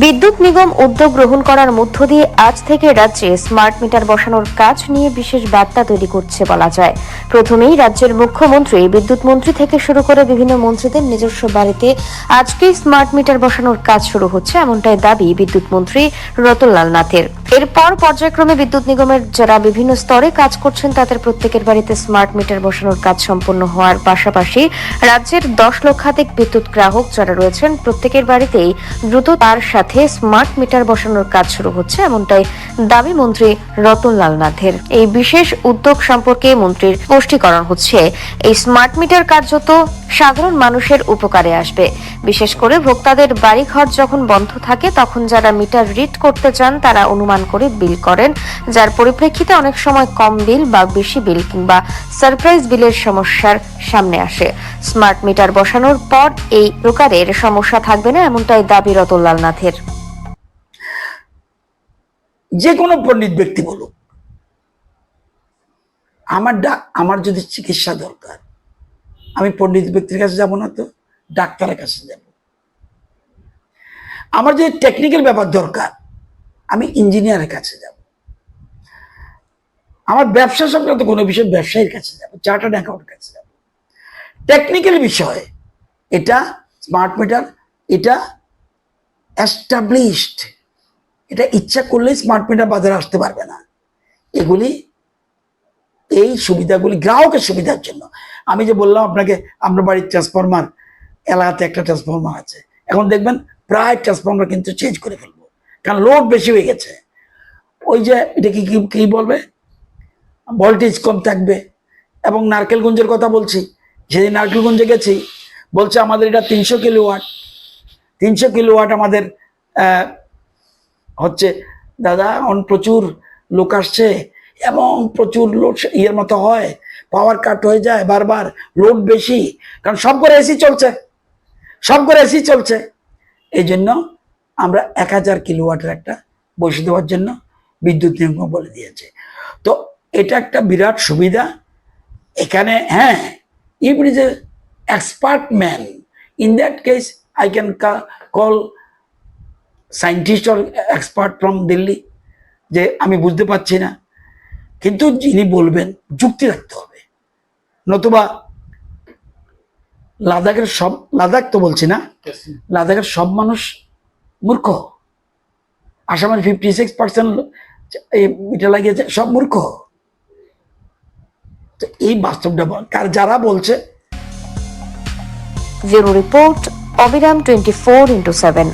বিদ্যুৎ নিগম উদ্যোগ গ্রহণ করার মধ্য দিয়ে আজ থেকে রাজ্যে স্মার্ট মিটার বসানোর কাজ নিয়ে বিশেষ বার্তা তৈরি করছে বলা যায়। প্রথমেই রাজ্যের মুখ্যমন্ত্রী, বিদ্যুৎ মন্ত্রী থেকে শুরু করে বিভিন্ন মন্ত্রীদের নিজস্ব বাড়িতে আজকেই স্মার্ট মিটার বসানোর কাজ শুরু হচ্ছে, এমনটাই দাবি বিদ্যুৎ মন্ত্রী রতনলাল নাথের। এরপর পর্যায়ক্রমে বিদ্যুৎ নিগমের যারা বিভিন্ন স্তরে কাজ করছেন, তাদের প্রত্যেকের বাড়িতে স্মার্ট মিটার বসানোর কাজ সম্পন্ন হওয়ার পাশাপাশি রাজ্যের দশ লক্ষাধিক বিদ্যুৎ গ্রাহক যারা রয়েছেন, প্রত্যেকের বাড়িতেই দ্রুত তার সাথে স্মার্ট মিটার বসানোর কাজ শুরু হচ্ছে, এমনটাই দাবি মন্ত্রী রতনলাল নাথের। এই বিশেষ উদ্যোগ সম্পর্কে মন্ত্রীর স্পষ্টীকরণ হচ্ছে, এই স্মার্ট মিটার কার্যত সাধারণ মানুষের উপকারে আসবে। বিশেষ করে ভোক্তাদের বাড়িঘর যখন বন্ধ থাকে, তখন যারা মিটার রিড করতে চান, তারা অনুমান করে বিল করেন, যার পরিপ্রেক্ষিতে অনেক সময় কম বিল বা বেশি বিল কিংবা সারপ্রাইজ বিলের সমস্যার সামনে আসে। স্মার্ট মিটার বসানোর পর এই প্রকারের সমস্যা থাকবে না, এমনটাই দাবি রতনলাল নাথের। যে কোনো পণ্ডিত ব্যক্তি বলুক, আমার আমার যদি চিকিৎসা দরকার আমি পণ্ডিত ব্যক্তির কাছে যাব না তো, ডাক্তারের কাছে যাব। আমার যদি টেকনিক্যাল ব্যাপার দরকার, আমি ইঞ্জিনিয়ারের কাছে যাব। আমার ব্যবসা সংক্রান্ত কোনো বিষয় ব্যবসায়ীর কাছে যাব চার্টার্ড অ্যাকাউন্টের কাছে যাব। টেকনিক্যাল বিষয় এটা স্মার্ট মিটার এটা অ্যাস্টাবলিশড এটা ইচ্ছা করলেই স্মার্ট মিটার বাজারে আসতে পারবে না। এগুলি, এই সুবিধাগুলি গ্রাহকের সুবিধার জন্য। আমি যে বললাম আপনাকে, আপনার বাড়ির ট্রান্সফরমার এলাকাতে একটা ট্রান্সফরমার আছে। এখন দেখবেন প্রায় ট্রান্সফরমার কিন্তু চেঞ্জ করে ফেলব, কারণ লোড বেশি হয়ে গেছে। ওই যে, এটা কি, কি- বলবে? ভোল্টেজ কম থাকবে। এবং নারকেলগঞ্জের কথা বলছি সেদিন নারকেলগঞ্জে গেছি, বলছে আমাদের এটা তিনশো কিলো ওয়াট তিনশো কিলো ওয়াট আমাদের হচ্ছে, দাদা অন প্রচুর লোক আসছে এবং প্রচুর লোড ইয়ের মতো হয় পাওয়ার কাট হয়ে যায় বারবার লোড বেশি। কারণ সব করে এসি চলছে, সব করে এসি চলছে। এই জন্য আমরা এক হাজার কিলোওয়াটের একটা বসে দেওয়ার জন্য বিদ্যুৎ নিগম বলে দিয়েছে। তো এটা একটা বিরাট সুবিধা। এখানে হ্যাঁ it is a expert man in that case I can call scientist or expert from Delhi যে আমি বুঝতে পারছি না। কিন্তু যিনি বলবেন, যুক্তি রাখতে হবে। নতুবা লাদাখের সব লাদাখ তো বলছি না। লাদাখের সব মানুষ মূর্খ। আসামের ফিফটি সিক্স পার্সেন্ট এটা লাগিয়েছে সব মূর্খ। তো এই বাস্তবটা বল- কার যারা বলছে। ব্যুরো রিপোর্ট অবিরাম টোয়েন্টি ফোর ইন্টু সেভেন